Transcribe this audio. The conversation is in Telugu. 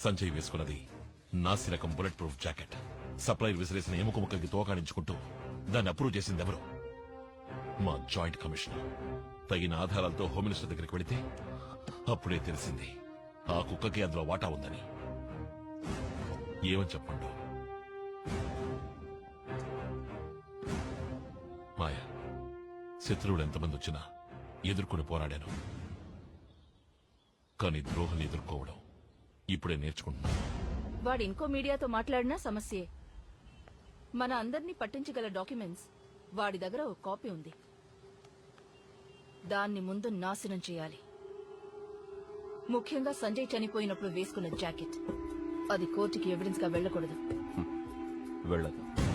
సంజయ్ వేసుకున్నది నాసిరకం బుల్లెట్ ప్రూఫ్ జాకెట్. సప్లైర్ విసిరేసిన ఎముక ముక్కకి తోకాడించుకుంటూ దాన్ని అప్రూవ్ చేసింది ఎవరు మా జాయింట్ కమిషనర్. తగిన ఆధారాలతో హోమ్ మినిస్టర్ దగ్గరికి వెళితే అప్పుడే తెలిసింది ఆ కుక్కకి అందులో వాటా ఉందని. ఏమని చెప్పండు? మాయా శత్రువులు ఎంతమంది వచ్చినా ఎదుర్కొని పోరాడాను. కానీ ద్రోహం ఎదుర్కోవడం ఇప్పుడే నేర్చుకుంటున్నా వాడు ఇంకో మీడియాతో మాట్లాడినా సమస్యే. మన అందర్నీ పట్టించగల డాక్యుమెంట్స్ వాడి దగ్గర ఒక కాపీ ఉంది. దాన్ని ముందు నాశనం చేయాలి. ముఖ్యంగా సంజయ్ చనిపోయినప్పుడు వేసుకున్న జాకెట్. అది కోర్టుకి ఎవిడెన్స్గా వెళ్ళకూడదు వెళ్ళదు.